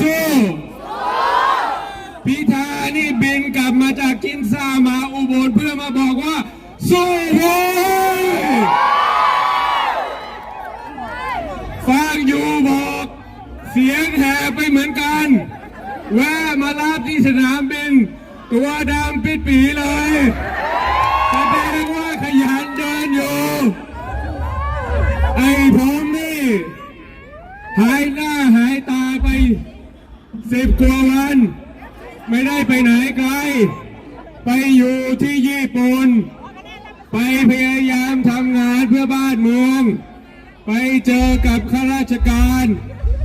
สู้พิธานี่บินกลับมาจากกินซามาอุบลเพื่อมาบอกว่า สู้เว้ยฟังอยู่บอก เสียงแห่ไปเหมือนกัน แวะมารับที่สนามบิน ตัวดำปิดปีเลย สิบกว่าวัน ไม่ได้ไปไหนไกล ไปอยู่ที่ญี่ปุ่น ไปพยายามทำงานเพื่อบ้านเมือง ไปเจอกับข้าราชการ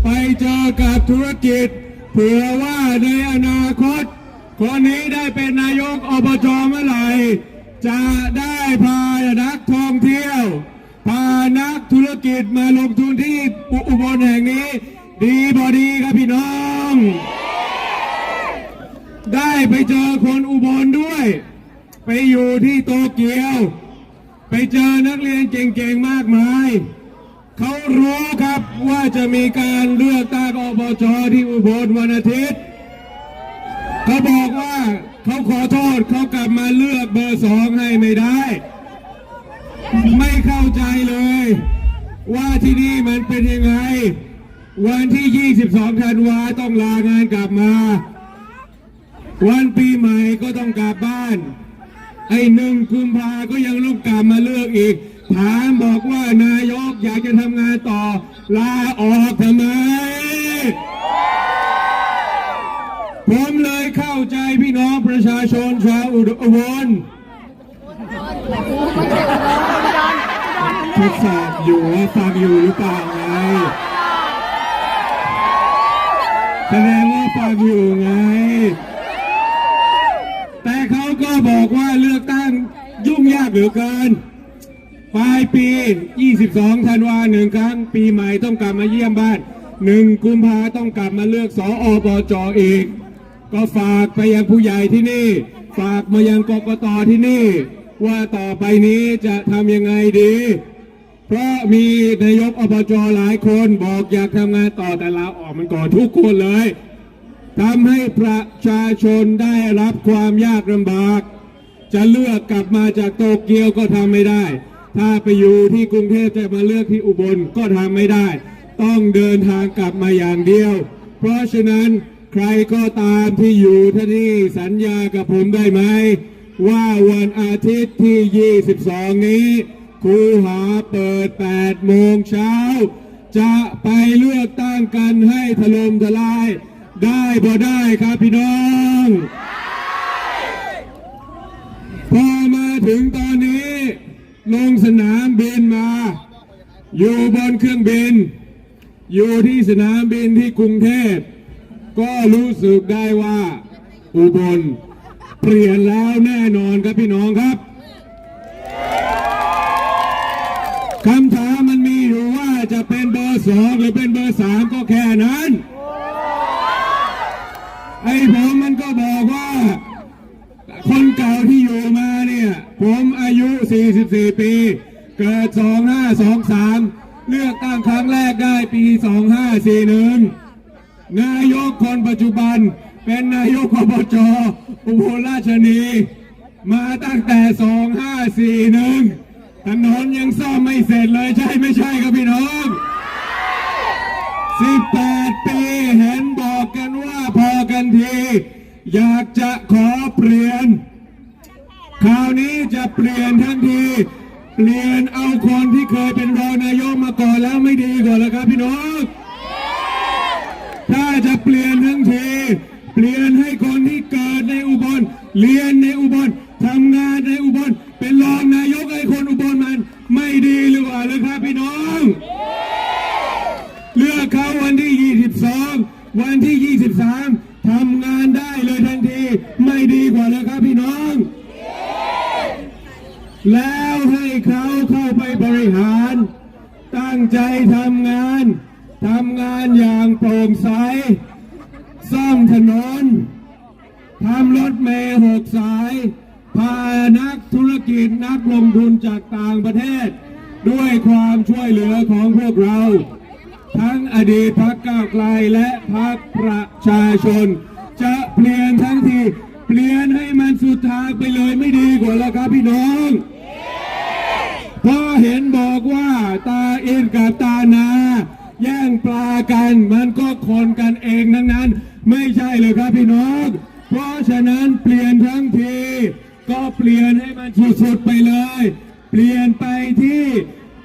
ไปเจอกับธุรกิจ เผื่อว่าในอนาคต คนนี้ได้เป็นนายกอบจเมื่อไหร่ จะได้พานักท่องเที่ยว พานักธุรกิจมาลงทุนที่อุบลแห่งนี้ ดีบอดีครับพี่น้อง ได้ไปเจอคนอุบลด้วย ไปอยู่ที่โตเกียว ไปเจอนักเรียนเก่งๆมากมาย เขารู้ครับว่าจะมีการเลือกตั้งอบจที่อุบลวันอาทิตย์เขาบอกว่าเขาขอโทษเขากลับมาเลือกเบอร์สองให้ไม่ได้ ไม่เข้าใจเลย ว่าที่นี่มันเป็นยังไง วันที่ 22 ธันวาต้องลางานกลับมา วันปีใหม่ก็ต้องกลับบ้าน ไอ้หนึ่งกุมภาก็ยังลุกกลับมาเลือกอีก ถามบอกว่านายกอยากจะทำงานต่อ ลาออกทำไม ผมเลยเข้าใจพี่น้องประชาชนชาวอุดรทดสอบอยู่ว่าฟังอยู่หรือเปล่าไงแสดงว่าฟังอยู่ไง แต่เขาก็บอกว่าเลือกตั้งยุ่งยากเหลือเกินปลายปี 22 ธันวาหนึ่งครั้ง ปีใหม่ต้องกลับมาเยี่ยมบ้านหนึ่งกุมภาต้องกลับมาเลือกสออบจอีก ก็ฝากไปยังผู้ใหญ่ที่นี่ ฝากมายังกกตที่นี่ ว่าต่อไปนี้จะทำยังไงดี เพราะมีนายกอบจหลายคนบอกอยากทำงานต่อแต่ลาออกมันก่อนทุกคนเลย ทำให้ประชาชนได้รับความยากลำบาก จะเลือกกลับมาจากโตเกียวก็ทำไม่ได้ ถ้าไปอยู่ที่กรุงเทพจะมาเลือกที่อุบลก็ทำไม่ได้ ต้องเดินทางกลับมาอย่างเดียว เพราะฉะนั้นใครก็ตามที่อยู่ที่นี่สัญญากับผมได้ไหม ว่าวันอาทิตย์ที่ 22 นี้คูหาเปิด 8 โมงเช้า จะไปเลือกตั้งกันให้ถล่มทลาย ได้บ่ได้ครับพี่น้อง พอมาถึงตอนนี้ ลงสนามบินมา อยู่บนเครื่องบิน อยู่ที่สนามบินที่กรุงเทพ ก็รู้สึกได้ว่า อุบลเปลี่ยนแล้วแน่นอนครับพี่น้องครับคำถามมันมีอยู่ว่าจะเป็นเบอร์สองหรือเป็นเบอร์สามก็แค่นั้น เก่าที่อยู่มาเนี่ย ผมอายุ 44 ปี เกิด 2523 เลือกตั้งครั้งแรกได้ปี 2541 นายกคนปัจจุบัน เป็นนายกอบจอุบลราชธานี มาตั้งแต่ 2541 ถนนยังซ่อมไม่เสร็จเลยใช่ไม่ใช่ครับพี่น้อง 18 ปีเห็นบอกกันว่าพอกันทีอยากจะขอเปลี่ยน คราวนี้จะเปลี่ยนทันที เปลี่ยนเอาคนที่เคยเป็นรองนายกมาก่อนแล้วไม่ดีกว่าแล้วครับพี่น้อง ถ้าจะเปลี่ยนทั้งที เปลี่ยนให้คนที่เกิดในอุบล เรียนในอุบลทำงานในอุบล เป็นรองนายกให้คนอุบลมัน ไม่ดีหรือว่าเลยครับพี่น้อง เลือกเขาวันที่ 22 วันที่ 23ทำงานได้เลยทันที ไม่ดีกว่าเลยครับพี่น้อง แล้วให้เขาเข้าไปบริหาร ตั้งใจทำงานทำงานอย่างโปร่งใสซ่อมถนนทำรถเมล์หกสาย พานักธุรกิจนักลงทุนจากต่างประเทศ ด้วยความช่วยเหลือของพวกเรา ทั้งอดีตพักก้าวไกลและพักประชาชน จะเปลี่ยนทั้งที เปลี่ยนให้มันสุดทางไปเลยไม่ดีกว่าแล้วครับพี่น้อง พราเห็นบอกว่าตาอินกับตานา แย่งปลากันมันก็คนกันเองทั้งนั้น ไม่ใช่เลยครับพี่น้อง เพราะฉะนั้นเปลี่ยนทั้งที ก็เปลี่ยนให้มันสุดๆไปเลย เปลี่ยนไปที่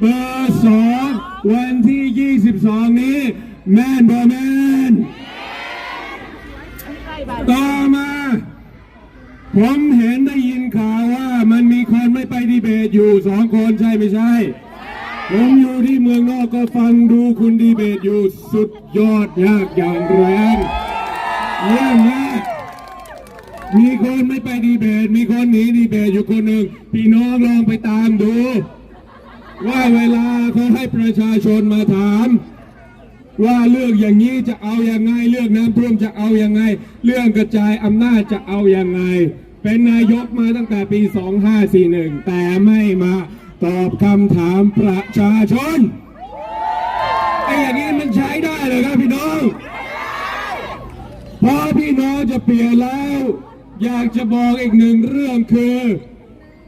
เบอร์สองวันที่ 22 นี้ แม่นบ่แม่นต่อมา ผมเห็นได้ยินข่าวว่ามันมี ไม่ไปดีเบตอยู่สองคนใช่ไม่ใช่ ผมอยู่ที่เมืองนอกก็ฟังดูคุณดีเบตอยู่สุดยอดยากอย่างแรงเยี่ยมมากมีคนไม่ไปดีเบต มีคนหนีดีเบตอยู่คนหนึ่งพี่น้องลองไปตามดู ว่าเวลาเขาให้ประชาชนมาถาม ว่าเรื่องอย่างนี้จะเอาอย่างไงเรื่องน้ำท่วมจะเอาอย่างไง เรื่องกระจายอำนาจจะเอาอย่างไง เป็นนายกมาตั้งแต่ปี 2541 แต่ไม่มาตอบคำถามประชาชนไอ้อย่างนี้มันใช้ได้เลยครับพี่น้องพอพี่น้องจะเปลี่ยนแล้ว อยากจะบอกอีกหนึ่งเรื่องคือ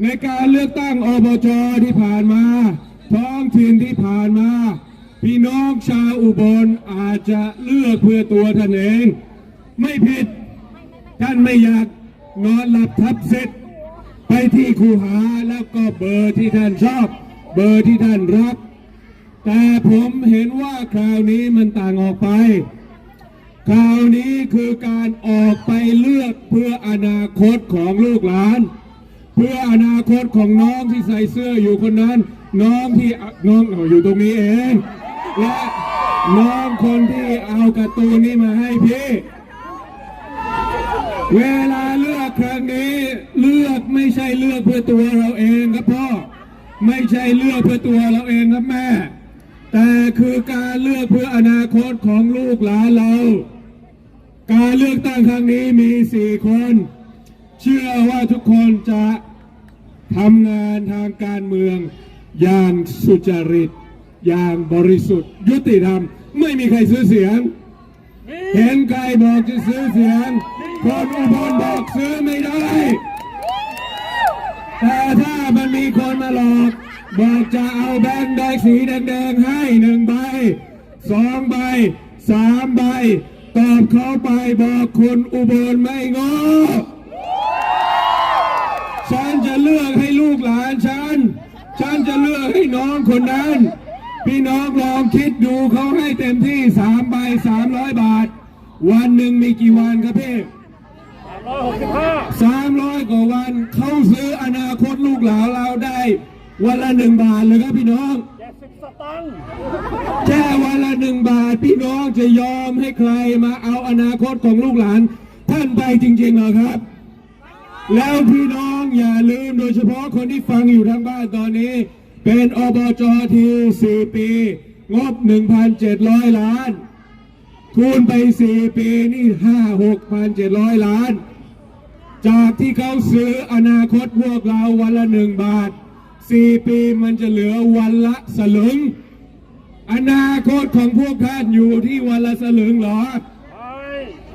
ในการเลือกตั้งอบจที่ผ่านมา ท้องถิ่นที่ผ่านมา พี่น้องชาวอุบลอาจจะเลือกเพื่อตัวท่านเอง ไม่ผิดท่านไม่อยาก นอนหลับทับเสร็จ ไปที่คูหาแล้วก็เบอร์ที่ท่านชอบ เบอร์ที่ท่านรัก แต่ผมเห็นว่าคราวนี้มันต่างออกไป คราวนี้คือการออกไปเลือกเพื่ออนาคตของลูกหลาน เพื่ออนาคตของน้องที่ใส่เสื้ออยู่คนนั้น น้องที่น้องอยู่ตรงนี้เองและน้องคนที่เอาการ์ตูนนี้มาให้พี่ เวลาเลือกครั้งนี้ เลือก ไม่ใช่เลือกเพื่อตัวเราเองครับพ่อไม่ใช่เลือกเพื่อตัวเราเองครับแม่ แต่คือการเลือกเพื่ออนาคตของลูกหลานเรา การเลือกตั้งครั้งนี้มีสี่คน เชื่อว่าทุกคนจะทำงานทางการเมือง อย่างสุจริต อย่างบริสุทธิ์ ยุติธรรม ไม่มีใครซื้อเสียง เห็นใครบอกจะซื้อเสียงคนอุบลบอกซื้อไม่ได้ แต่ถ้ามันมีคนมาหลอกบอกจะเอาแบงค์ได้สีแดงๆให้หนึ่งใบสองใบสามใบ ตอบเขาไปบอกคนอุบลไม่งอฉันจะเลือกให้ลูกหลานฉัน ฉันจะเลือกให้น้องคนนั้น พี่น้องลองคิดดูเขาให้เต็มที่สามใบสามร้อยบาท วันหนึ่งมีกี่วันครับพี่ สามร้อยกว่าวันเขาซื้ออนาคตลูกหลานเราได้ วันละหนึ่งบาทเลยครับพี่น้องแค่วันละหนึ่งบาทพี่น้องจะยอมให้ใครมาเอาอนาคตของลูกหลาน ท่านไปจริงๆเหรอครับ แล้วพี่น้องอย่าลืมโดยเฉพาะคนที่ฟังอยู่ทางบ้านตอนนี้ เป็นอบจที4ปี งบ 1,700 ล้าน คูณไป 4 ปีนี่ 5 6,700 ล้าน จากที่เขาซื้ออนาคตพวกเราวันละหนึ่งบาท4ปีมันจะเหลือวันละสลึง อนาคตของพวกท่านอยู่ที่วันละสลึงเหรอ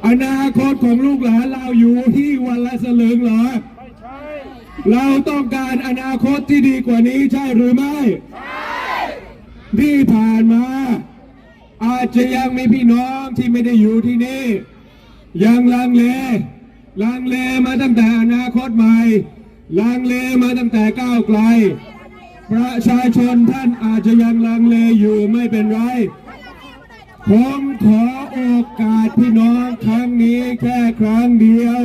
อนาคตของลูกหลานเราอยู่ที่วันละสลึงเหรอ เราต้องการอนาคตที่ดีกว่านี้ใช่หรือไม่ ที่ผ่านมา อาจจะยังมีพี่น้องที่ไม่ได้อยู่ที่นี่ ยังลังเล ลังเลมาตั้งแต่อนาคตใหม่ลังเลมาตั้งแต่ก้าวไกล ประชาชนท่านอาจจะยังลังเลอยู่ไม่เป็นไร ผมขอโอกาสพี่น้องครั้งนี้แค่ครั้งเดียว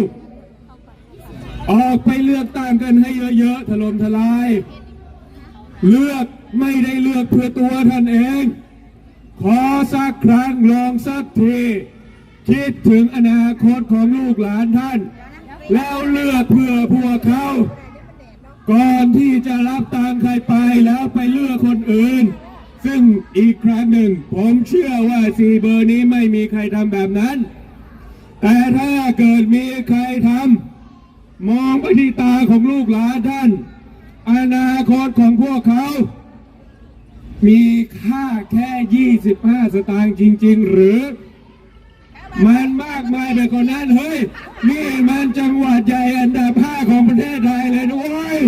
ออกไปเลือกตั้งกันให้เยอะๆถล่มทลาย เลือกไม่ได้เลือกเพื่อตัวท่านเอง ขอสักครั้งลองสักที คิดถึงอนาคตของลูกหลานท่าน แล้วเลือกเพื่อพวกเขาก่อนที่จะรับตังใครไปแล้วไปเลือกคนอื่น ซึ่งอีกครั้งหนึ่ง ผมเชื่อว่าสีเบอร์นี้ไม่มีใครทำแบบนั้น แต่ถ้าเกิดมีใครทำมองไปที่ตาของลูกหลานท่าน อนาคตของพวกเขา มีค่าแค่ 25 สตางค์จริง ๆ หรือ มันมากมายไปกว่านั้นเฮ้ย นี่มันจังหวัดใหญ่อันดับ5ของประเทศไทยเลยนะเว้ย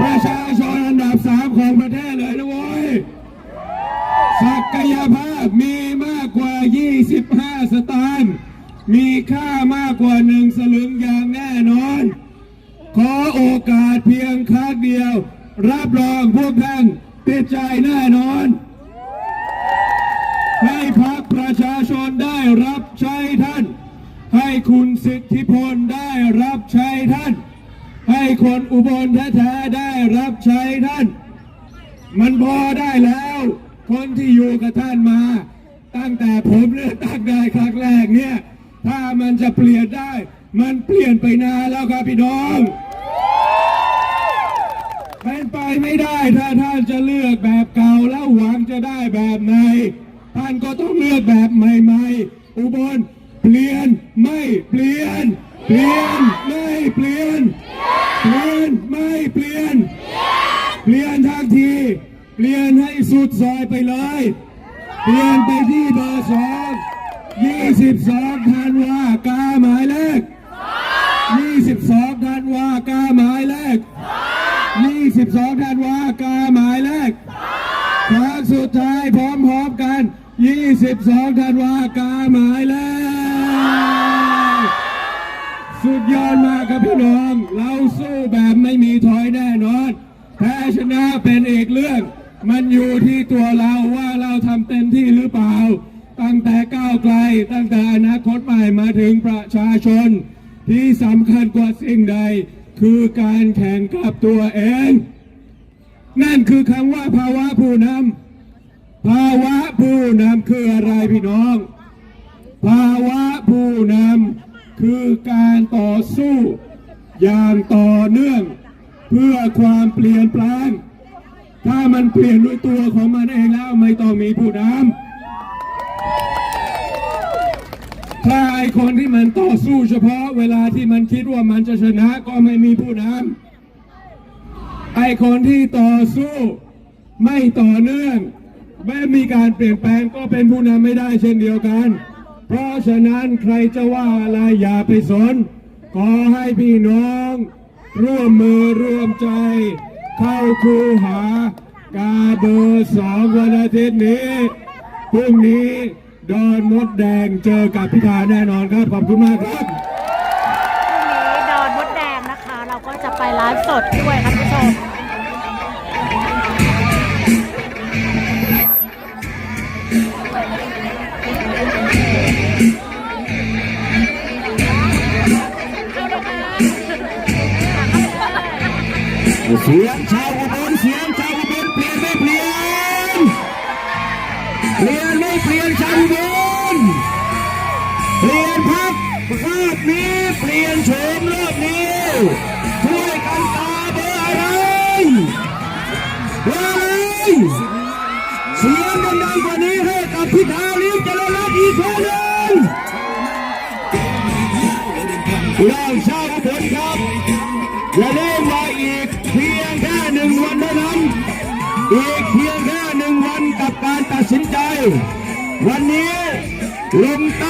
ประชาชนอันดับ3ของประเทศเลยนะเว้ยศักยภาพมีมากกว่า 25 สตางค์มีค่ามากกว่าหนึ่งสลึงอย่างแน่นอน ขอโอกาสเพียงครั้งเดียว รับรองพวกท่านติดใจแน่นอน ให้พักประ ชนได้รับใช้ท่าน ให้คุณสิทธิพลได้รับใช้ท่าน ให้คนอุบลแท้ๆได้รับใช้ท่าน มันพอได้แล้ว คนที่อยู่กับท่านมา ตั้งแต่ผมเลือกตั้งได้ครั้งแรกเนี่ย ถ้ามันจะเปลี่ยนได้ มันเปลี่ยนไปนานแล้วครับพี่น้องเป็นไปไม่ได้ถ้าท่านจะเลือกแบบเก่าแล้วหวังจะได้แบบใหม่ ท่านก็ต้องเลือกแบบใหม่ๆ อุบลเปลี่ยนไม่เปลี่ยน เปลี่ยนไม่เปลี่ยน เปลี่ยนไม่เปลี่ยน เปลี่ยนทันที เปลี่ยนให้สุดซอยไปเลย เปลี่ยนไปที่เบอร์สองยี่สิบสองธันวากาหมายเลขยี่สิบสองธันวากาหมายเลข22ธันวากาหมายเลขครั้งสุดท้ายพร้อม 22ธันวากาหมายเลขสุดยอดมากครับพี่น้อง เราสู้แบบไม่มีถอยแน่นอนแพ้ชนะเป็นอีกเรื่อง มันอยู่ที่ตัวเราว่าเราทำเต็มที่หรือเปล่า ตั้งแต่ก้าวไกล ตั้งแต่อนาคตใหม่มาถึงประชาชน ที่สำคัญกว่าสิ่งใด คือการแข่งกับตัวเอง นั่นคือคำว่าภาวะผู้นำ ภาวะผู้นำคืออะไรพี่น้อง ภาวะผู้นำคือการต่อสู้ อย่างต่อเนื่อง เพื่อความเปลี่ยนแปลง ถ้ามันเปลี่ยนด้วยตัวของมันเองแล้วไม่ต้องมีผู้นำถ้าไอคนที่มันต่อสู้เฉพาะเวลาที่มันคิดว่ามันจะชนะก็ไม่มีผู้นำไอคนที่ต่อสู้ ไม่ต่อเนื่อง ไม่มีการเปลี่ยนแปลงก็เป็นผู้นำไม่ได้เช่นเดียวกัน เพราะฉะนั้นใครจะว่าอะไรอย่าไปสน ขอให้พี่น้อง ร่วมมือร่วมใจ เข้าคูหากาเบอร์สองวันอาทิตย์นี้พรุ่งนี้ดอนมดแดงเจอกับพิธาแน่นอนครับ ขอบคุณมากครับพรุ่งนี้ดอนมดแดงนะคะ เราก็จะไปไลฟ์สดด้วยครับผู้ชม เสียงชาวอุบลเสียงชาวอุบลเปลี่ยนไม่เปลี่ยนเปลี่ยนไม่เปลี่ยนชาวอุบลเปลี่ยนพักรอบนี้เปลี่ยนโฉมรอบนี้ช่วยกันตาเบอร์อะไรเบอร์อะไรเสียงดังๆกว่านี้ให้กับพิธาลิ้มเจริญรัตน์อีกครั้งหนึ่งเราชาวอุบลครับ สินใจ วันนี้ลมใต้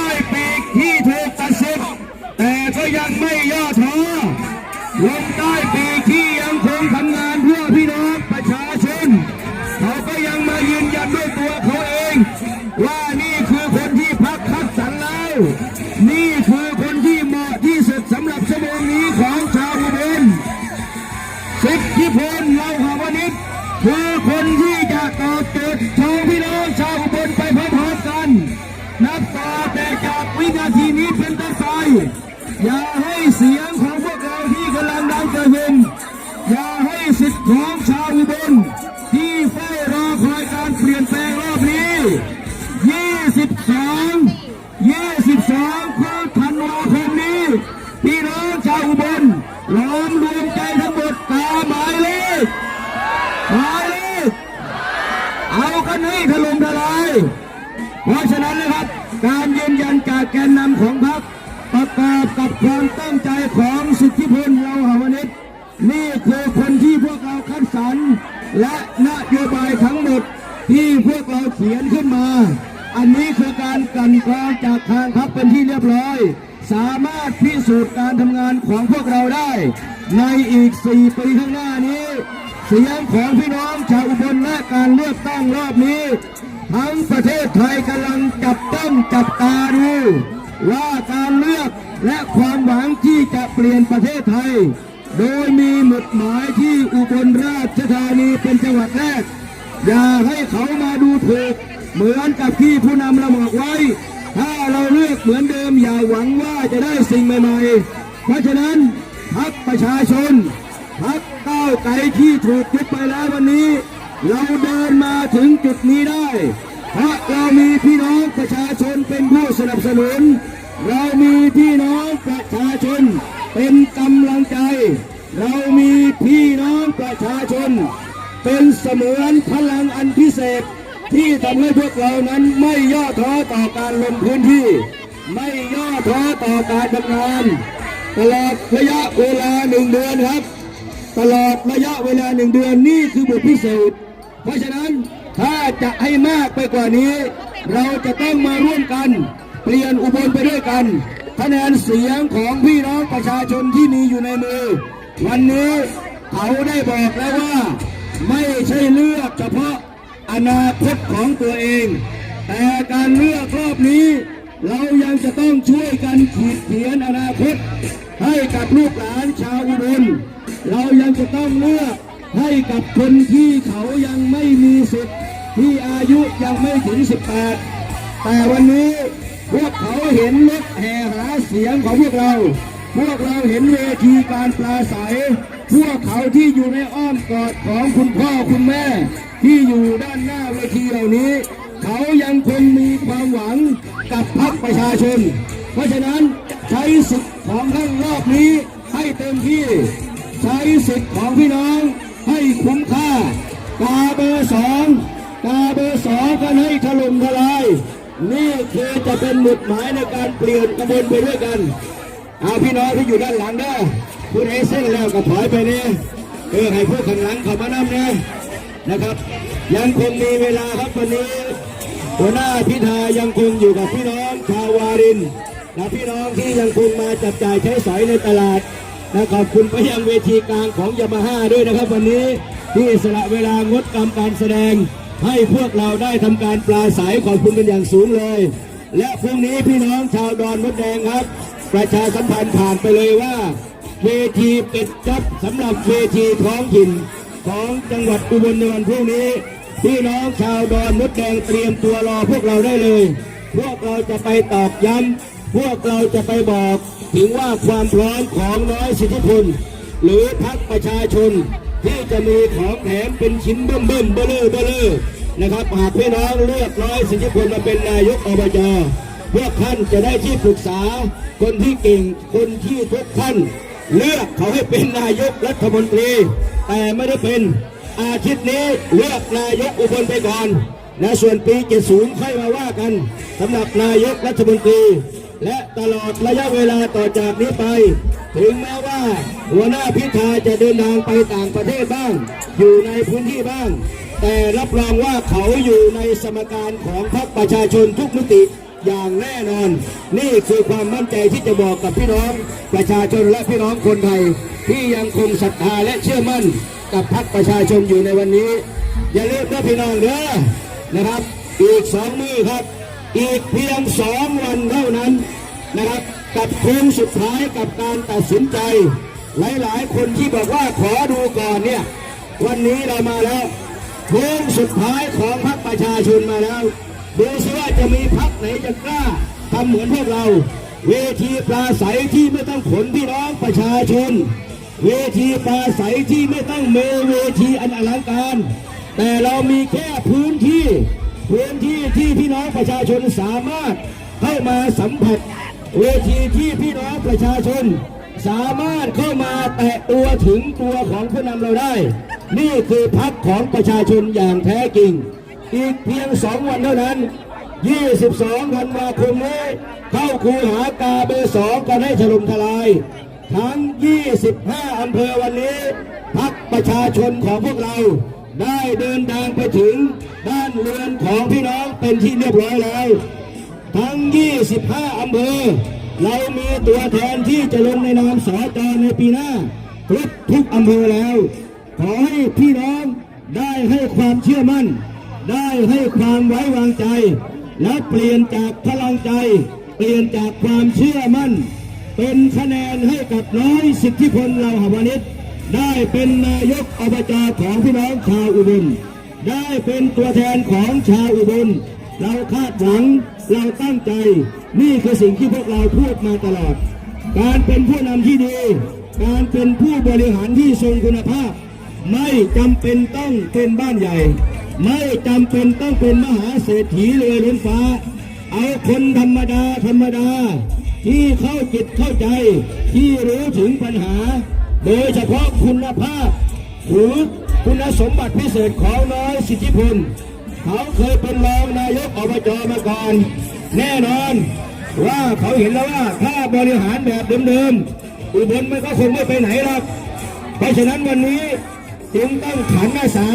เพราะฉะนั้นนะครับ การยืนยันจากแกนนำของพรรคประกอบกับความตั้งใจของสุทธิพลเราหาวนิชนี่คือคนที่พวกเราคัดสรรและนโยบายทั้งหมดที่พวกเราเขียนขึ้นมา อันนี้คือการกันกรองจากทางพรรคเป็นที่เรียบร้อย สามารถพิสูจน์การทำงานของพวกเราได้ ในอีก 4 ปีข้างหน้านี้ เสียงของพี่น้องชาวอุบลและการเลือกตั้งรอบนี้ ทั้งประเทศไทยกำลังจับต้องจับตาดูว่าการเลือกและความหวังที่จะเปลี่ยนประเทศไทย โดยมีหมุดหมายที่อุบลราชธานีเป็นจังหวัดแรก อย่าให้เขามาดูถูกเหมือนกับที่ผู้นำเราบอกไว้ ถ้าเราเลือกเหมือนเดิมอย่าหวังว่าจะได้สิ่งใหม่ๆ เพราะฉะนั้นพักประชาชนพักก้าวไกลที่ถูกยุบไปแล้ววันนี้ เราเดินมาถึงจุดนี้ได้ เพราะเรามีพี่น้องประชาชนเป็นผู้สนับสนุน เรามีพี่น้องประชาชนเป็นกำลังใจ เรามีพี่น้องประชาชน เป็นเสมือนพลังอันพิเศษที่ทำให้พวกเรานั้นไม่ย่อท้อต่อการลงพื้นที่ ไม่ย่อท้อต่อการทำงานตลอดระยะเวลาหนึ่งเดือนครับ ตลอดระยะเวลาหนึ่งเดือนนี่คือบทพิสูจน์ เพราะฉะนั้นถ้าจะให้มากไปกว่านี้ เราจะต้องมาร่วมกัน เปลี่ยนอุบลไปด้วยกันคะแนนเสียงของพี่น้องประชาชนที่มีอยู่ในมือ วันนี้เขาได้บอกแล้วว่า ไม่ใช่เลือกเฉพาะอนาคตของตัวเอง แต่การเลือกรอบนี้ เรายังจะต้องช่วยกันขีดเขียนอนาคต ให้กับลูกหลานชาวอุบลเรายังจะต้องเลือก ให้กับคนที่เขายังไม่มีสิทธิ์ที่อายุยังไม่ถึง 18 แต่วันนี้พวกเขาเห็นรถแห่หาเสียงของพวกเรา พวกเราเห็นเวทีการปราศัย พวกเขาที่อยู่ในอ้อมกอดของคุณพ่อคุณแม่ ที่อยู่ด้านหน้าเวทีเหล่านี้ เขายังคงมีความหวังกับพรรคประชาชน เพราะฉะนั้นใช้สิทธิ์ของท่านรอบนี้ให้เต็มที่ ใช้สิทธิ์ของพี่น้อง ให้คุ้มค่ากาเบอร์สองกาเบอร์สองกันให้ถล่มทลาย นี่คือจะเป็นหมุดหมายในการเปลี่ยนกระบวนไปด้วยกัน เอาพี่น้องที่อยู่ด้านหลังเด้อคุณเอเส้นแล้วก็ถอยไปเนี่ยเออให้พวกข้างหลังเข้ามานำเนี่ยนะครับ ยังคงมีเวลาครับวันนี้หัวหน้าพิธายังคงอยู่กับพี่น้องชาววารินและพี่น้องที่ยังคงมาจับจ่ายใช้สอยในตลาด นะขอบคุณไปยังเวทีกลางของยามาฮ่าด้วยนะครับ วันนี้ที่สละเวลางดกรรมการแสดง ให้พวกเราได้ทำการปลาใสขอบคุณเป็นอย่างสูงเลย และพรุ่งนี้พี่น้องชาวดอนมดแดงครับ ประชาสัมพันธ์ผ่านไปเลยว่า เวทีเปิดจับสำหรับเวทีท้องถิ่นของจังหวัดอุบลในวันพรุ่งนี้ พี่น้องชาวดอนมดแดงเตรียมตัวรอพวกเราได้เลย พวกเราจะไปตอกย้ำ พวกเราจะไปบอกถึงว่าความพร้อมของน้อยสิทธิพลหรือพักประชาชน ที่จะมีของแถมเป็นชิ้นเบิ่มเบิ่มเบลอเบลอนะครับหากพี่น้องเลือกร้อยสิทธิพลมาเป็นนายกอบจพวกท่านจะได้ที่ปรึกษา คนที่เก่งคนที่ทุกท่าน เลือกเขาให้เป็นนายกรัฐมนตรี แต่ไม่ได้เป็นอาทิตย์นี้เลือกนายกอุบลไปก่อนนะส่วนปี 70 ค่อยมาว่ากันสำหรับนายกรัฐมนตรี และตลอดระยะเวลาต่อจากนี้ไป ถึงแม้ว่า หัวหน้าพิธาจะเดินทางไปต่างประเทศบ้าง อยู่ในพื้นที่บ้าง แต่รับรองว่าเขาอยู่ในสมการของพรรคประชาชนทุกมิติอย่างแน่นอน นี่คือความมั่นใจที่จะบอกกับพี่น้อง ประชาชนและพี่น้องคนไทย ที่ยังคงศรัทธาและเชื่อมั่น กับพรรคประชาชนอยู่ในวันนี้ อย่าลืมนะพี่น้องเด้อนะครับ อีกสองมือครับ อีกเพียงสองวันเท่านั้นนะครับ กับค้งสุดท้ายกับการตัดสินใจ หลายๆ คนที่บอกว่าขอดูก่อนเนี่ย วันนี้เรามาแล้วค้งสุดท้ายของพรรคประชาชนมาแล้วดูสิว่าจะมีพรรคไหนจะกล้าทำเหมือนพวกเรา เวทีปลาใสที่ไม่ต้องขนพี่น้องประชาชน เวทีปลาใสที่ไม่ต้องเมเวทีอันอลังการ แต่เรามีแค่พื้นที่ พื้นที่ที่พี่น้องประชาชนสามารถเข้ามาสัมผัสเวทีที่พี่น้องประชาชน สามารถเข้ามาแตะตัวถึงตัวของผู้นำเราได้ นี่คือพักของประชาชนอย่างแท้จริง อีกเพียงสองวันเท่านั้น 22ธันวาคมนี้เข้าคูหากาเบอร์สองกันให้ถล่มทลาย ทั้ง 25 อำเภอวันนี้พักประชาชนของพวกเราได้เดินทางไปถึง บ้านเรือนของพี่น้องเป็นที่เรียบร้อยแล้วทั้ง 25 อำเภอ เรามีตัวแทนที่จะลงในนามสอจในปีหน้าครบทุกอำเภอแล้ว ขอให้พี่น้องได้ให้ความเชื่อมั่น ได้ให้ความไว้วางใจ และเปลี่ยนจากพลังใจ เปลี่ยนจากความเชื่อมั่น เป็นคะแนนให้กับน้อยสิทธิพลเราหวานิชได้เป็นนายกอบจของพี่น้องชาวอุบล ได้เป็นตัวแทนของชาวอุบล เราคาดหวังเราตั้งใจ นี่คือสิ่งที่พวกเราพูดมาตลอด การเป็นผู้นำที่ดี การเป็นผู้บริหารที่ทรงคุณภาพ ไม่จำเป็นต้องเป็นบ้านใหญ่ ไม่จำเป็นต้องเป็นมหาเศรษฐีเลยล้นฟ้า เอาคนธรรมดาธรรมดา ที่เข้าจิตเข้าใจ ที่รู้ถึงปัญหา โดยเฉพาะคุณภาพหรือ คุณสมบัติพิเศษของน้อยสิทธิพลเขาเคยเป็นรองนายกอบจมาก่อน แน่นอนว่าเขาเห็นแล้วว่าถ้าบริหารแบบเดิมๆอุบลมันก็คงไม่ไปไหนหรอกเพราะฉะนั้นวันนี้จึงต้องขันอาสา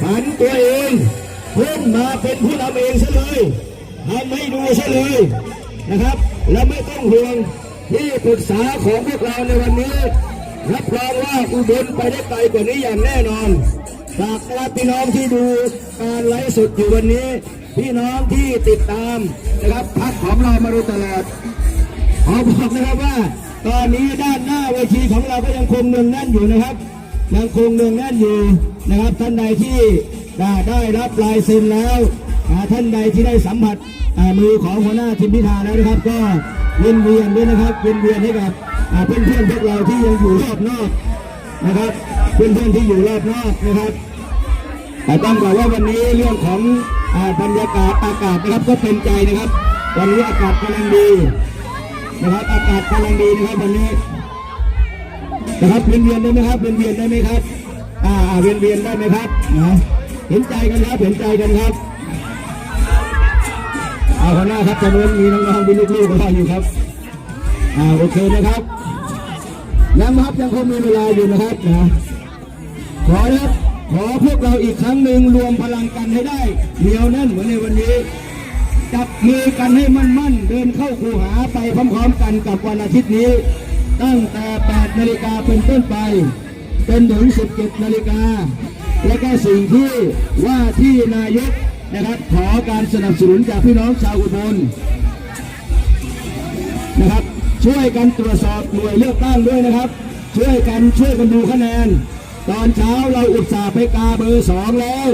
ผันตัวเองขึ้นมาเป็นผู้นำเองซะเลยทำให้ดูซะเลยนะครับ และไม่ต้องห่วงที่ปรึกษาของพวกเราในวันนี้ รับรองว่าอุบลไปได้ไกลกว่านี้อย่างแน่นอนฝากนะครับพี่น้องที่ดูการไลฟ์สดอยู่วันนี้ พี่น้องที่ติดตามนะครับพักของเรามาโดยตลอดขอบอกนะครับว่า ตอนนี้ด้านหน้าเวทีของเราก็ยังคงเนืองแน่นอยู่นะครับยังคงเนืองแน่นอยู่นะครับท่านใดที่ได้ได้รับลายเซ็นแล้วท่านใดที่ได้สัมผัสมือของหัวหน้าทีมพิธาแล้วนะครับ ก็เวียนเวียนด้วยนะครับเวียนเวียนให้กับ เพื่อนเพื่อนพวกเราที่ยังอยู่รอบนอกนะครับ เพื่อนเพื่อนที่อยู่รอบนอกนะครับแต่ต้องบอกว่าวันนี้เรื่องของอบรรยากาศอากาศนะครับก็เป็นใจนะครับ วันนี้อากาศกำลังดีนะครับอากาศกำลังดีนะครับวันนี้นะครับเวียนเวียนได้ไหมครับเวียนเวียนได้ไหมครับ อ่าอ่าเวียนเวียนได้ไหมครับนะเห็นใจกันครับเห็นใจกันครับเอาข้างหน้าครับตอนวนมีน้องๆมีลูกๆรออยู่ครับอ่าโอเคนะครับ ยังครับยังคงมีเวลาอยู่นะครับนะขอครับขอพวกเราอีกครั้งหนึ่งรวมพลังกันให้ได้เหนียวแน่นเหมือนในวันนี้จับมือกันให้มั่นๆ เดินเข้าคูหาไปพร้อมๆกันกับวันอาทิตย์นี้ ตั้งแต่8นาฬิกาเป็นต้นไป เป็นถึง 17นาฬิกาและก็สิ่งที่ว่าที่นายกนะครับ ขอการสนับสนุนจากพี่น้องชาวอุบลนะครับ ช่วยกันตรวจสอบหน่วยเลือกตั้งด้วยนะครับ ช่วยกันช่วยกันดูคะแนน ตอนเช้าเราอุตส่าห์ไปกาเบอร์สองแล้ว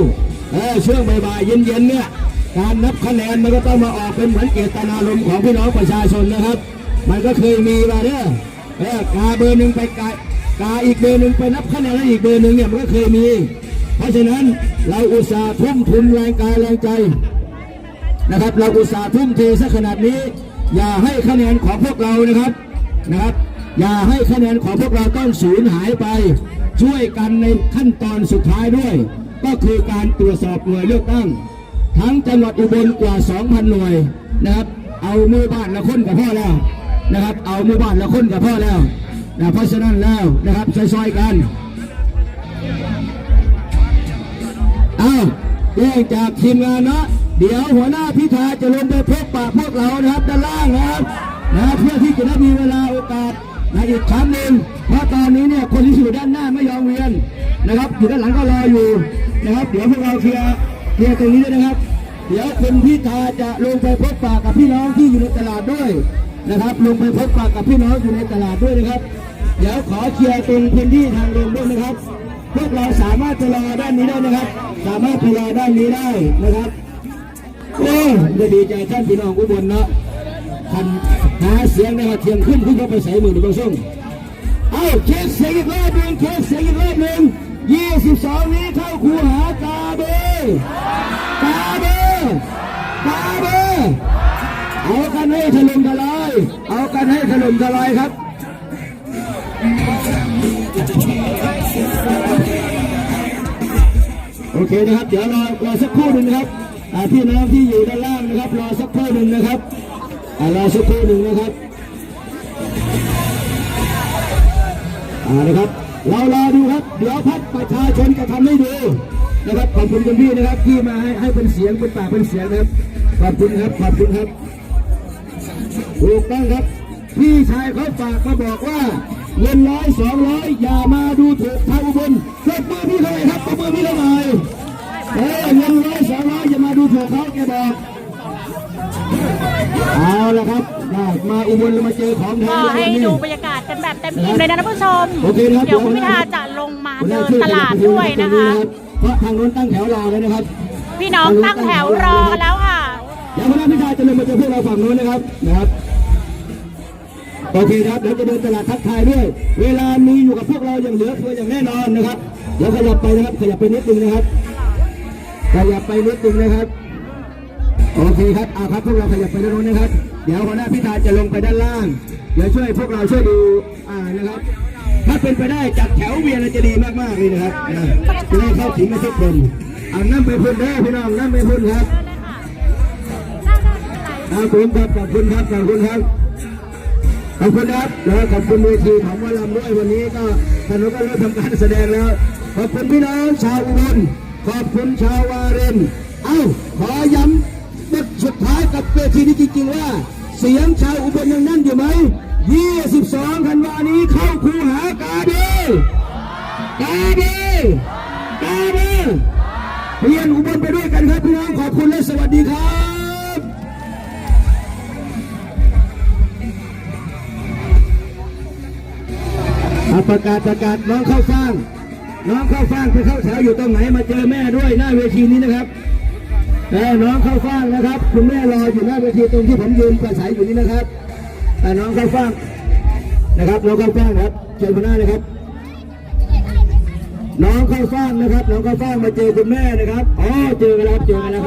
เออช่วงบ่ายๆเย็นๆเนี่ยการนับคะแนนมันก็ต้องมาออกเป็นเหมือนเจตนารมณ์ของพี่น้องประชาชนนะครับ มันก็เคยมีมาเนี่ยเออกาเบอร์หนึ่งไปกากาอีกเบอร์หนึ่งไปนับคะแนนแล้วอีกเบอร์หนึ่งเนี่ยมันก็เคยมี เพราะฉะนั้นเราอุตส่าห์ทุ่มทุนแรงกายแรงใจนะครับ เราอุตส่าห์ทุ่มเทซะขนาดนี้ อย่าให้คะแนนของพวกเรานะครับนะครับ อย่าให้คะแนนของพวกเราต้องสูญหายไป ช่วยกันในขั้นตอนสุดท้ายด้วย ก็คือการตรวจสอบหน่วยเลือกตั้ง ทั้งจังหวัดอุบลกว่า 2,000 หน่วยนะครับ เอามือบ้านละคนกับพ่อแล้วนะครับ เอามือบ้านละคนกับพ่อแล้วนะเพราะฉะนั้นแล้วนะครับซอยๆกันเอ้าวแจ้งจากทีมงานเนาะ เดี๋ยวหัวหน้าพิธาจะลงไปพบปะพวกเรานะครับด้านล่างนะครับนะเพื่อที่จะได้มีเวลาโอกาสนะอีกครั้งหนึ่งเพราะตอนนี้เนี่ยคนที่อยู่ด้านหน้าไม่ยอมเวียนนะครับอยู่ด้านหลังก็รออยู่นะครับ เดี๋ยวพวกเราเคลียร์เคลียร์ตรงนี้ด้วยนะครับ เดี๋ยวคุณพิธาจะลงไปพบปะกับพี่น้องที่อยู่ในตลาดด้วยนะครับ ลงไปพบปะกับพี่น้องอยู่ในตลาดด้วยนะครับ เดี๋ยวขอเคลียร์ตรงพื้นที่ทางลงด้วยนะครับ พวกเราสามารถจะรอด้านนี้ได้นะครับ สามารถไปรอด้านนี้ได้นะครับ โอ้ยจะดีใจท่านพี่น้องอุบลเนาะคันหาเสียงในะครับเทียงขึ้นขึ้นเข้าไปใส่มือหนึ่งบางช่วงเอาเคสเสียงอีกรอบหนึ่งเคสเสียงอีกรอบหนึ่งยี่สิบสองนี้เข้าคูหากาเบกาเบกาเบเอากันให้ถล่มทลายเอากันให้ถล่มทลายครับโอเคนะครับ เดี๋ยวรอรอสักครู่หนึ่งนะครับ พี่น้องที่อยู่ด้านล่างนะครับรอสักครู่หนึ่งนะครับรอสักครู่หนึ่งนะครับอ่านะครับเรารอดูครับ เดี๋ยวพักประชาชนจะทำให้ดูนะครับขอบคุณคุณพี่นะครับที่มาให้ให้เป็นเสียงเป็นปากเป็นเสียงนะครับขอบคุณครับขอบคุณครับถูกต้องครับ พี่ชายเขาฝากมาบอกว่าเงินร้อยสองร้อยอย่ามาดูถูกทางอุบลปรบมือพี่เลยครับปรบมือพี่เขาหน่อย เออเงินร้อยสองร้อยอย่ามาดูถูกเขาแกบอกเอาละครับได้มาอุบลแล้วมาเจอของแท้ก็แล้วให้วันนี้ดูบรรยากาศกันแบบเต็มอิ่มเลยนะท่านผู้ชมโอเคครับเดี๋ยวคุณพิธาจะลงมาเดินตลาดด้วยนะคะเพราะทางโน้นตั้งแถวรอเลยนะครับ พี่น้องตั้งแถวรอกันแล้วค่ะเดี๋ยวคณะพิธาจะลงมาเจอพวกเราฝั่งโน้นนะครับนะครับโอเคครับเดี๋ยวจะเดินตลาดทักทายด้วย เวลามีอยู่กับพวกเราอย่างเหลือเฟืออย่างแน่นอนนะครับเดี๋ยวขยับไปนะครับขยับไปนิดนึงนะครับ ขยับไปนิดนึงนะครับ โอเคครับเอาครับพวกเราขยับไปด้านโน้นนะครับ เดี๋ยวหัวหน้าพิธาจะลงไปด้านล่าง เดี๋ยวช่วยพวกเราช่วยดูอ่านะครับ ถ้าเป็นไปได้จัดแถวเวียนจะดีมากๆเลยนะครับนะจะได้เข้าถึงทุกคนอานั่งไปพุ่นได้พี่น้องนั่งไปพุ่นครับเอาผมครับขอบคุณครับขอบคุณครับขอบคุณครับแล้วขอบคุณเวทีของวอลำด้วยวันนี้ก็ท่านก็เริ่มทำการแสดงแล้ว ขอบคุณพี่น้องชาวอุบล ขอบคุณชาววารินเอ้า ขอย้ำบทสุดท้ายกับเวทีนี้จริงๆว่า เสียงชาวอุบลยังนั่นอยู่ไหม 22ธันวานี้เข้าคูหากาเบกาเบกาเบเรียนอุบลไปด้วยกันครับพี่น้องขอบคุณและสวัสดีครับประกาศประกาศน้องเข้าฟ้าง น้องเข้าฟางไปเข้าสาวอยู่ตรงไหนมาเจอแม่ด้วยหน้าเวทีนี้นะครับแต่น้องเข้าฟางนะครับ คุณแม่รออยู่หน้าเวทีตรงที่ผมยืนประสายอยู่นี้นะครับแต่น้องเข้าฟางนะครับน้องเข้าฟางครับเชิญคุณหน้าเลยครับ น้องเข้าฟางนะครับ น้องเข้าฟางมาเจอคุณแม่นะครับอ๋อเจอกันแล้วเจอกันแล้วครับ